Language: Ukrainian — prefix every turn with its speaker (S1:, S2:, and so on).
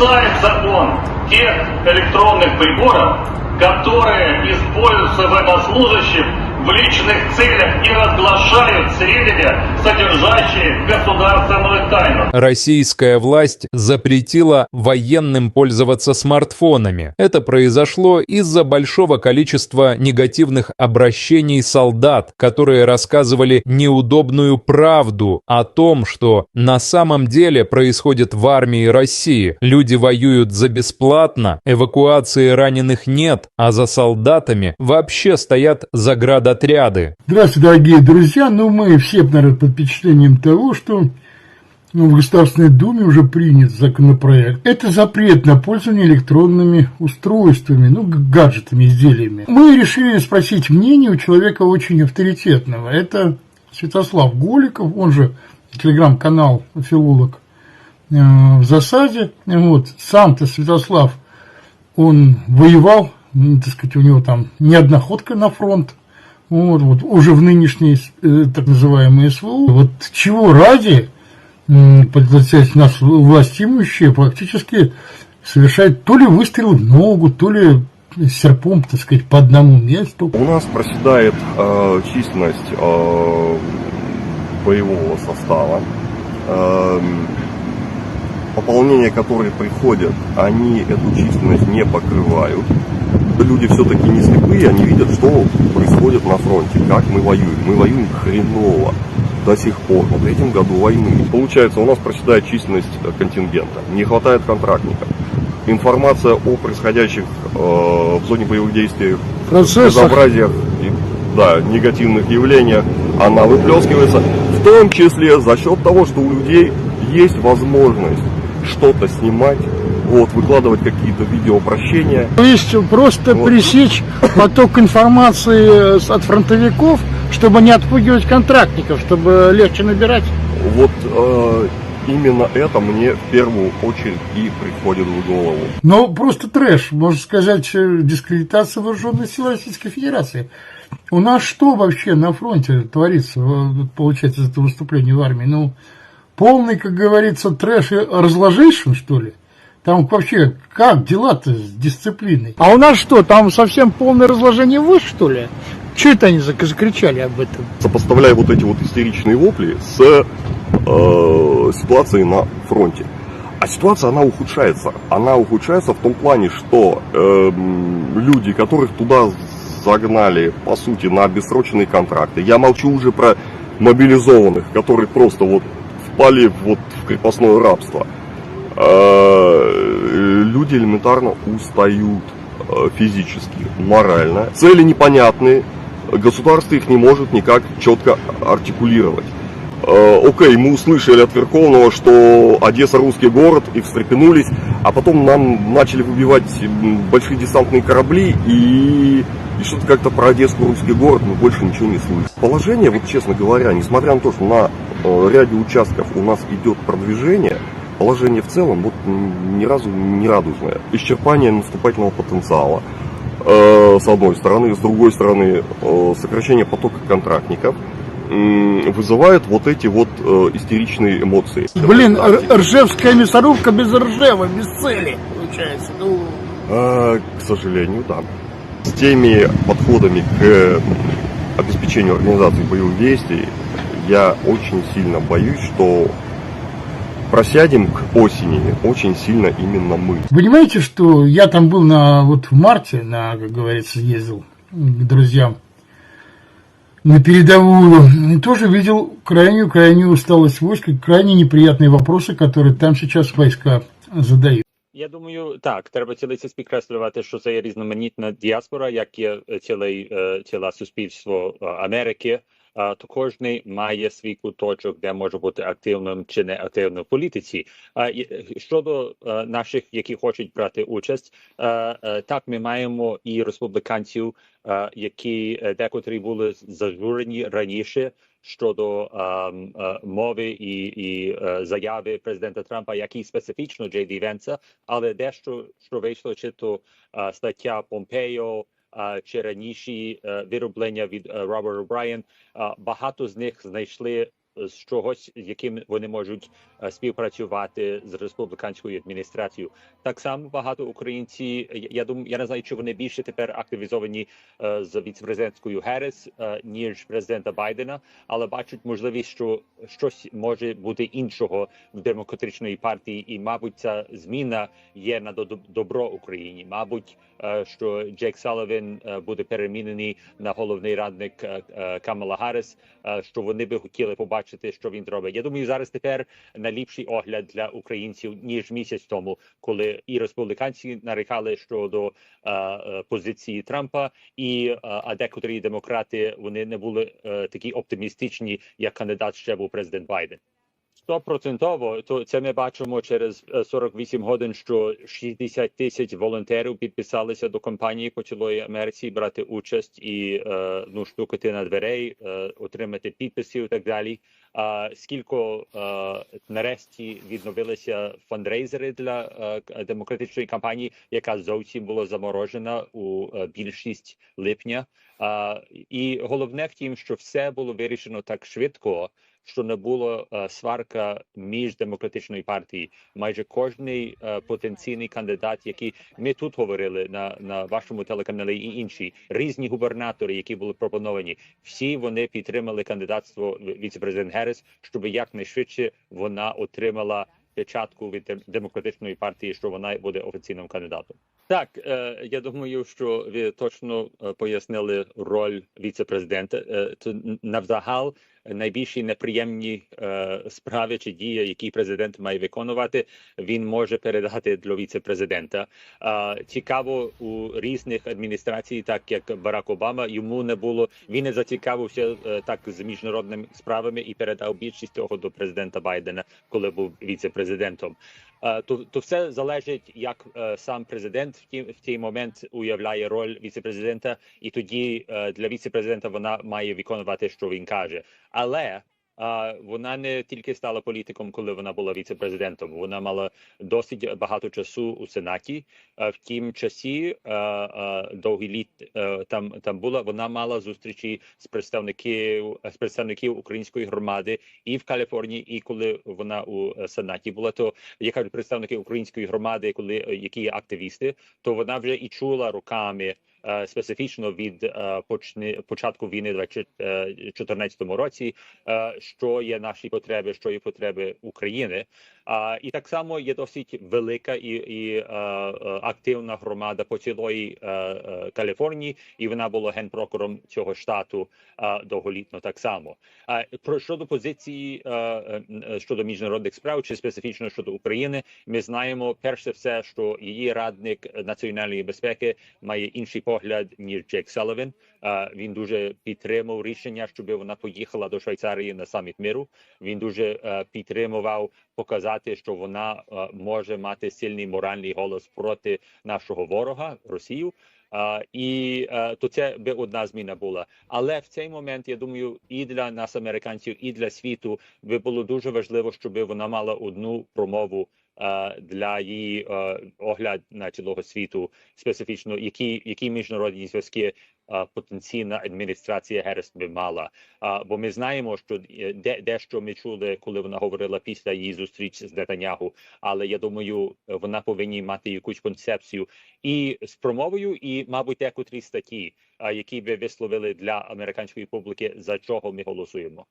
S1: касается он тех электронных приборов, которые используются военнослужащим в личных целях и разглашают сведения, содержащие государственную тайну.
S2: Российская власть запретила военным пользоваться смартфонами. Это произошло из-за большого количества негативных обращений солдат, которые рассказывали неудобную правду о том, что на самом деле происходит в армии России. Люди воюют за бесплатно, эвакуации раненых нет, а за солдатами вообще стоят заградотряды.
S3: Здравствуйте, дорогие друзья. Ну, мы все, наверное, под впечатлением того, что ну, в Государственной Думе уже принят законопроект. Это запрет на пользование электронными устройствами, ну, гаджетами, изделиями. Мы решили спросить мнение у человека очень авторитетного. Это Святослав Голиков, он же телеграм-канал «Филолог э, в засаде». Вот. Сам-то Святослав, он воевал, ну, так сказать, у него там не одна ходка на фронт, вот, вот, уже в нынешней э, так называемой СВО. Вот чего ради, м, получается, нас власть имущие фактически совершает то ли выстрел в ногу, то ли серпом, так сказать, по одному месту.
S4: У нас проседает э, численность э, боевого состава. Э, пополнения, которые приходят, они эту численность не покрывают. Люди все-таки не слепые, они видят, что происходит на фронте, как мы воюем. Мы воюем хреново до сих пор, на третьем году войны. Получается, у нас проседает численность э, контингента, не хватает контрактников. Информация о происходящих э, в зоне боевых действий безобразиях да, негативных явлениях, она выплескивается, в том числе за счет того, что у людей есть возможность что-то снимать, вот, выкладывать какие-то видеообращения.
S3: То есть просто
S4: Вот.
S3: пресечь поток информации с- от фронтовиков, чтобы не отпугивать контрактников, чтобы легче набирать.
S4: Вот э, именно это мне в первую очередь и приходит в голову.
S3: Ну, просто трэш, можно сказать, э, дискредитация вооруженных сил Российской Федерации. У нас что вообще на фронте творится, вот, получается, из этого выступления в армии? Ну, полный, как говорится, трэш и разложейшин, что ли? Там вообще как дела-то с дисциплиной? А у нас что, там совсем полное разложение выше, что ли? Че это они зак- закричали об этом?
S4: Сопоставляя вот эти вот истеричные вопли с э, ситуацией на фронте. А ситуация, она ухудшается. Она ухудшается в том плане, что эм, люди, которых туда загнали, по сути, на бессрочные контракты, я молчу уже про мобилизованных, которые просто вот впали вот в крепостное рабство, Э, люди элементарно устают э, физически, морально. Цели непонятные, государство их не может никак четко артикулировать. Э, Окей, мы услышали от Верховного, что Одесса русский город, и встрепенулись, а потом нам начали выбивать большие десантные корабли, и, и что-то как-то про Одессу русский город мы больше ничего не слышим. Положение, вот честно говоря, несмотря на то, что на э, ряде участков у нас идет продвижение, положение в целом вот ни разу не радужное. Исчерпание наступательного потенциала э, с одной стороны, с другой стороны э, сокращение потока контрактников м, вызывает вот эти вот э, истеричные эмоции.
S3: Блин, ржевская мясорубка без ржева, без цели, получается. Ну,
S4: Э, к сожалению, да. С теми подходами к э, обеспечению организации боевых действий я очень сильно боюсь, что просядем к осени очень сильно именно мы.
S3: Понимаете, что я там был на вот в марте, на, как говорится, ездил к друзьям на передовую, и тоже видел крайнюю-крайнюю усталость войск и крайне неприятные вопросы, которые там сейчас войска задают.
S5: Я думаю, так, треба цілий підкреслювати, що це є різноманітна діаспора, як є е, цілий, е, ціле суспільство е, Америки. А, То кожний має свій куточок, де може бути активним чи не активним в політиці. А е, щодо е, наших, які хочуть брати участь, е, так ми маємо і республіканців, які декотрі були зажурені раніше щодо ем, е, мови і, і е, заяви президента Трампа, які специфічно Джей Ді але дещо що вийшло, чи то е, стаття Помпео, чи раніші е, вироблення від е, Роберта Брайан, багато з них знайшли з чогось, з яким вони можуть е, співпрацювати з республіканською адміністрацією. Так само багато українці. я- думаю, я не знаю, чи вони більше тепер активізовані е, з віцепрезидентською Герес, е, ніж президента Байдена, але бачать можливість, що щось може бути іншого в демократичної партії, і мабуть, ця зміна є на добро Україні. Мабуть, що Джейк Салівін е, буде перемінений на головний радник Камала Гарріс, е, що вони би хотіли побачити, що він робить. Я думаю, зараз тепер найліпший огляд для українців ніж місяць тому, коли і республіканці нарікали щодо е, е, позиції Трампа, і е, а декотрі демократи вони не були е, такі оптимістичні, як кандидат ще був президент Байден. Стопроцентово, то це ми бачимо через е, 48 годин, що 60 тисяч волонтерів підписалися до кампанії по цілої Америці брати участь і е, ну штукати на дверей, е, отримати підписи і так далі. А скільки е, нарешті відновилися фандрейзери для е, демократичної кампанії, яка зовсім була заморожена у е, більшість липня. І головне в тім, що все було вирішено так швидко, що не було е, сварка між демократичною партією. Майже кожний е, потенційний кандидат, який ми тут говорили на, на вашому телеканалі, і інші різні губернатори, які були пропоновані, всі вони підтримали кандидатство віце-президент Герес, щоб якнайшвидше вона отримала печатку від демократичної партії, що вона буде офіційним кандидатом. Так, е, я думаю, що ви точно пояснили роль віце-президента. Е, навзагал найбільші неприємні е, справи чи дії, які президент має виконувати, він може передати для віце-президента. Цікаво у різних адміністрацій, так як Барак Обама, йому не було він не зацікавився е, так з міжнародними справами і передав більшість того до президента Байдена, коли був віце-президентом. Е, то, то все залежить, як е, сам президент в ті в цей момент уявляє роль віце-президента, і тоді е, для віце-президента вона має виконувати, що він каже. Але а, вона не тільки стала політиком, коли вона була віце-президентом. Вона мала досить багато часу у сенаті. В тім часі довгі літ а, там там була. Вона мала зустрічі з представників з представників української громади і в Каліфорнії, і коли вона у е, сенаті була, то я кажу представники української громади, коли е, які є активісти, то вона вже і чула руками. Е, Специфічно від е, початку війни в 2014 році, е, що є наші потреби, що є потреби України. А і так само є досить велика і, і е, е, активна громада по цілої е, Каліфорнії, і вона була генпрокурором цього штату довголітно так само. А про щодо позиції щодо міжнародних справ чи специфічно щодо України, ми знаємо перше все, що її радник національної безпеки має інший погляд ніж Джек Салівін. Е, Він дуже підтримав рішення, щоб вона поїхала до Швейцарії на саміт миру. Він дуже підтримував показати, що вона е, може мати сильний моральний голос проти нашого ворога Росію. А, і е, то це би одна зміна була. Але в цей момент я думаю, і для нас, американців, і для світу би було дуже важливо, щоб вона мала одну промову е, для її е, огляд на цілого світу, специфічно які, які міжнародні зв'язки. Потенційна адміністрація Герес би мала, бо ми знаємо, що е, де дещо ми чули, коли вона говорила після її зустріч з Нетанягу. Але я думаю, вона повинні мати якусь концепцію і з промовою, і мабуть, декотрі статті, які би висловили для американської публіки, за чого ми голосуємо.